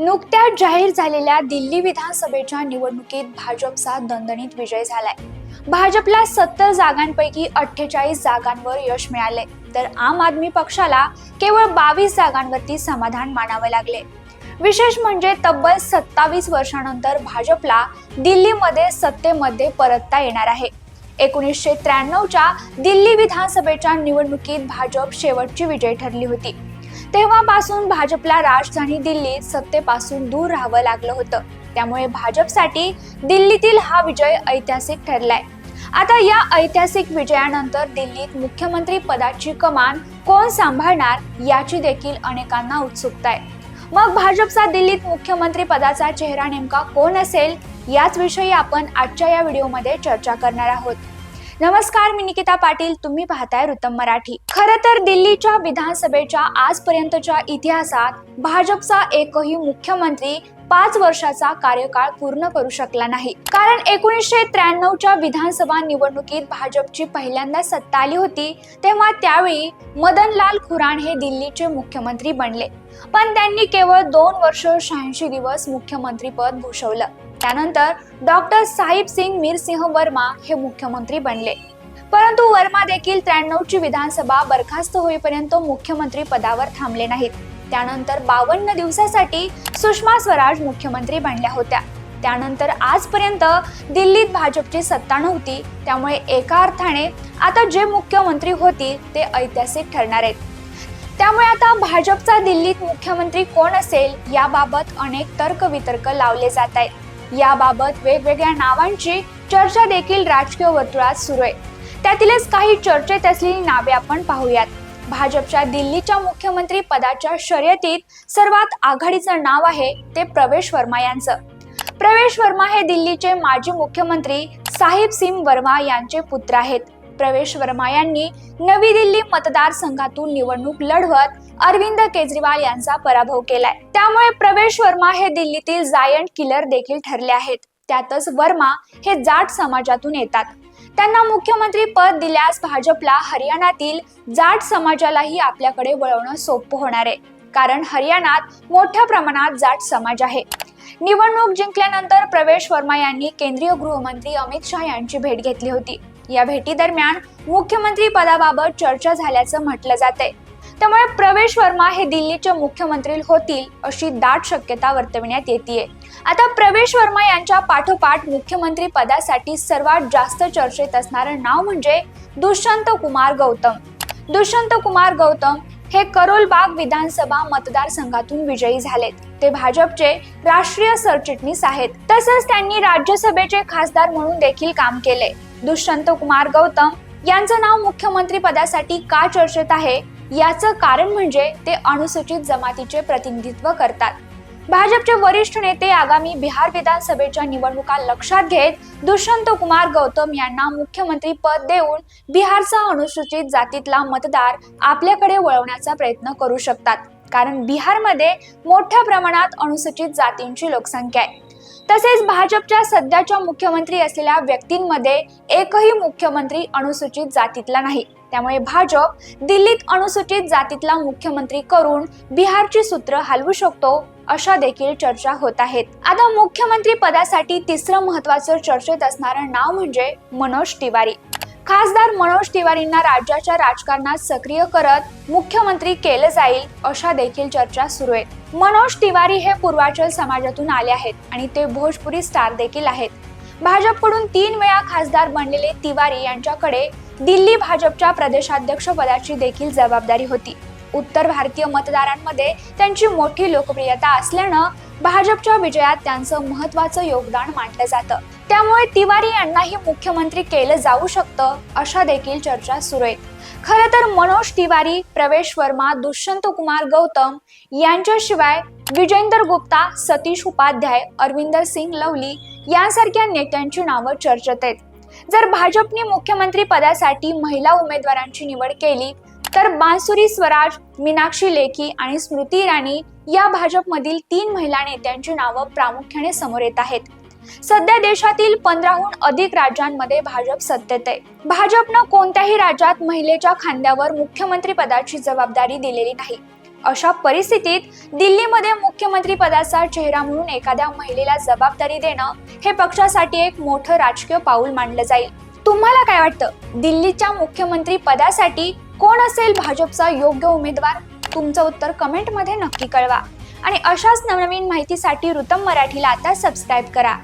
नुकत्याच जाहीर झालेल्या दिल्ली विधानसभेच्या निवडणुकीत भाजपचा दणदणीत विजय झालाय. भाजपला सत्तर जागांपैकी अठ्ठेचाळीस जागांवर यश मिळाले तर आम आदमी पक्षाला केवळ बावीस जागांवरती समाधान मानावे लागले विशेष म्हणजे तब्बल सत्तावीस वर्षानंतर भाजपला दिल्लीमध्ये सत्तेमध्ये परतता येणार आहे. एकोणीसशे त्र्याण्णवच्या दिल्ली विधानसभेच्या निवडणुकीत भाजप शेवटची विजय ठरली होती. तेव्हापासून भाजपला राजधानी दिल्लीत सत्तेपासून दूर राहावं लागलं होतं. त्यामुळे भाजपसाठी दिल्लीतील हा विजय ऐतिहासिक ठरलाय. आता या ऐतिहासिक विजयानंतर दिल्लीत मुख्यमंत्री पदाची कमान कोण सांभाळणार याची देखील अनेकांना उत्सुकता आहे. मग भाजपचा दिल्लीत मुख्यमंत्री पदाचा चेहरा नेमका कोण असेल? याच विषयी आपण आजच्या या व्हिडिओमध्ये चर्चा करणार आहोत. नमस्कार मी निकिता पाटील. तुम्ही पाहताय रुतम मराठी. खरं तर दिल्लीच्या विधानसभेच्या आजपर्यंतच्या इतिहासात भाजपचा एकही मुख्यमंत्री पाच वर्षाचा कार्यकाळ पूर्ण करू शकला नाही. कारण एकोणीसशे त्र्याण्णवच्या विधानसभा निवडणुकीत भाजपची पहिल्यांदा सत्ता आली होती तेव्हा त्यावेळी मदनलाल खुराण हे दिल्लीचे मुख्यमंत्री बनले. पण त्यांनी केवळ दोन वर्ष शहाऐंशी दिवस मुख्यमंत्रीपद भूषवलं. त्यानंतर डॉक्टर साहिब सिंग मीरसिंह वर्मा हे मुख्यमंत्री बनले. परंतु वर्मा देखील त्र्याण्णवची विधानसभा बरखास्त होईपर्यंत मुख्यमंत्री पदावर थांबले नाहीत. त्यानंतर बावन्न दिवसासाठी सुषमा स्वराज मुख्यमंत्री बनल्या होत्या. त्यानंतर आजपर्यंत दिल्लीत भाजपची सत्ता नव्हती त्यामुळे एका अर्थाने आता जे मुख्यमंत्री होतील ते ऐतिहासिक ठरणार आहेत. त्यामुळे आता भाजपचा दिल्लीत मुख्यमंत्री कोण असेल याबाबत अनेक तर्कवितर्क लावले जात आहेत. याबाबत वेगवेगळ्या नावांची चर्चा देखील राजकीय वर्तुळात सुरू आहे. त्यातीलच काही चर्चेत असलेली नावे आपण पाहूयात. भाजपच्या दिल्लीच्या मुख्यमंत्री पदाच्या शर्यतीत सर्वात आघाडीचं नाव आहे ते प्रवेश वर्मा यांचं. प्रवेश वर्मा हे दिल्लीचे माजी मुख्यमंत्री साहिब सिंग वर्मा यांचे पुत्र आहेत. प्रवेश वर्मा यांनी नवी दिल्ली मतदारसंघातून निवडणूक लढवत अरविंद केजरीवाल यांचा पराभव केलाय. त्यामुळे प्रवेश वर्मा हे दिल्लीतील जायंट किलर देखील ठरले आहेत. त्यातच वर्मा हे जाट समाजातून येतात. त्यांना मुख्यमंत्री पद दिल्यास भाजपला हरियाणातील जाट समाजालाही आपल्याकडे वळवणं सोपं होणार आहे. कारण हरियाणात मोठ्या प्रमाणात जाट समाज आहे. निवडणूक जिंकल्यानंतर प्रवेश वर्मा यांनी केंद्रीय गृहमंत्री अमित शहा यांची भेट घेतली होती. या भेटीदरम्यान मुख्यमंत्री पदाबाबत चर्चा झाल्याचं म्हटलं जाते त्यामुळे प्रवेश वर्मा हे दिल्लीचे मुख्यमंत्री होतील अशी दाट शक्यता वर्तविण्यात येते आता प्रवेश वर्मा यांच्या पाठोपाठ मुख्यमंत्री पदासाठी सर्वात जास्त चर्चेत असणारं नाव म्हणजे दुष्यंत कुमार गौतम. दुष्यंत कुमार गौतम हे करोलबाग विधानसभा मतदारसंघातून विजयी झालेत. ते भाजपचे राष्ट्रीय सरचिटणीस आहेत. तसंच त्यांनी राज्यसभेचे खासदार म्हणून देखील काम केले दुष्यंत कुमार गौतम यांचं नाव मुख्यमंत्री पदासाठी का चर्चेत आहे? याचं कारण म्हणजे ते अनुसूचित जमातीचे प्रतिनिधित्व करतात. भाजपचे वरिष्ठ नेते आगामी बिहार विधानसभेच्या निवडणुका लक्षात घेत दुष्यंत कुमार गौतम यांना मुख्यमंत्री पद देऊन बिहारचा अनुसूचित जातीतला मतदार आपल्याकडे वळवण्याचा प्रयत्न करू शकतात. कारण बिहारमध्ये मोठ्या प्रमाणात अनुसूचित जातींची लोकसंख्या आहे. तसेच भाजपच्या सध्याच्या मुख्यमंत्री असलेल्या व्यक्तींमध्ये एकही मुख्यमंत्री अनुसूचित जातीतला नाही. त्यामुळे भाजप दिल्लीत अनुसूचित जातीतला मुख्यमंत्री करून बिहारची सूत्र हलवू शकतो अशा देखील चर्चा होत आहेत. आता मुख्यमंत्री पदासाठी तिसरं महत्वाचं चर्चेत असणारं नाव म्हणजे मनोज तिवारी. खासदार मनोज तिवारींना राज्याच्या राजकारणात सक्रिय करत मुख्यमंत्री केलं जाईल अशा देखील चर्चा सुरू आहेत मनोज तिवारी हे पूर्वाचल समाजातून आले आहेत आणि ते भोजपुरी स्टार देखील आहेत. भाजपकडून तीन वेळा खासदार बनलेले तिवारी यांच्याकडे दिल्ली भाजपच्या प्रदेशाध्यक्ष पदाची देखील जबाबदारी होती. उत्तर भारतीय मतदारांमध्ये त्यांची मोठी लोकप्रियता असल्यानं भाजपच्या विजयात त्यांचं महत्वाचं योगदान मानलं जातं. त्यामुळे तिवारी यांनाही मुख्यमंत्री केलं जाऊ शकतं अशा देखील चर्चा सुरू आहेत खरं तर मनोज तिवारी प्रवेश वर्मा दुष्यंत कुमार गौतम यांच्याशिवाय विजेंदर गुप्ता सतीश उपाध्याय अरविंदर सिंग लवली यांसारख्या नेत्यांची नावं चर्चेत आहेत. जर भाजपने मुख्यमंत्री पदासाठी महिला उमेदवारांची निवड केली तर बांसुरी स्वराज मीनाक्षी लेखी आणि स्मृती इराणी या भाजपमधील तीन महिला नेत्यांची नावं प्रामुख्याने समोर येत आहेत. सध्या देशातील पंधराहून अधिक राज्यांमध्ये भाजप सत्तेत आहे. भाजपनं कोणत्याही राज्यात महिलेच्या खांद्यावर मुख्यमंत्री पदाची जबाबदारी दिलेली नाही. अशा परिस्थितीत दिल्लीमध्ये मुख्यमंत्री पदाचा चेहरा म्हणून एखाद्या महिलेला जबाबदारी देणं हे पक्षासाठी एक मोठं राजकीय पाऊल मानलं जाईल. तुम्हाला काय वाटतं? दिल्लीच्या मुख्यमंत्री पदासाठी कोण असेल भाजपचा योग्य उमेदवार? तुमचं उत्तर कमेंटमध्ये नक्की कळवा. आणि अशाच नवनवीन माहितीसाठी रुतम मराठीला आता सबस्क्राईब करा.